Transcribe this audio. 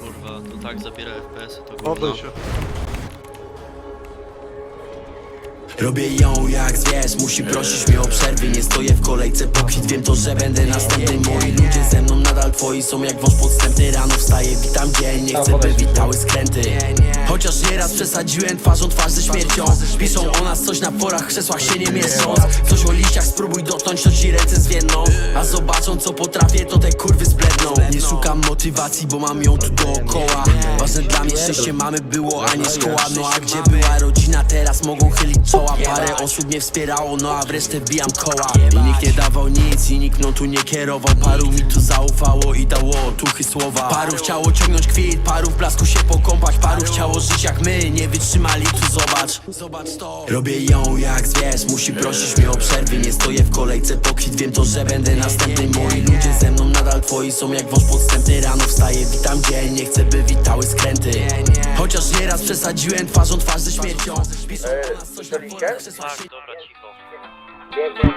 Kurwa, to tak zabiera FPS-y to gówno. Się. Robię ją jak zwierz, musi prosić mnie o przerwy Nie stoję w kolejce po kwit, wiem to, że będę następny Moi ludzie ze mną twoi są jak wąż podstępny Rano wstaję, witam dzień, nie chcę by witały skręty. Chociaż nieraz przesadziłem twarzą twarz ze śmiercią. Piszą o nas coś na forach, krzesłach się nie mieszcząc Coś o liściach, spróbuj dotknąć, to ci ręce zwienną A zobaczą co potrafię, to te kurwy zbledną. Nie szukam motywacji, bo mam ją tu dookoła. Ważne dla mnie szczęście mamy było, a nie szkoła. No a gdzie była rodzina, teraz mogą chylić czoła. Parę osób mnie wspierało, no a w resztę wbijam koła. I nikt nie dawał nic i nikt mną tu nie kierował. Paru mi tu zaufało i dało tuchy słowa. Paru chciało ciągnąć kwit, paru w blasku się pokąpać. Paru chciało żyć jak my, nie wytrzymali tu zobacz. Zobacz to. Robię ją jak zwierz, musi prosić mnie o przerwy. Nie stoję w kolejce po kwit, wiem to, że będę następny. Moi ludzie ze mną nadal twoi są jak wąż podstępny. Rano wstaję, witam dzień, nie chcę by witały skręty. Chociaż nieraz przesadziłem twarzą twarz ze śmiercią. Się Tak, dobra, cicho. Mego...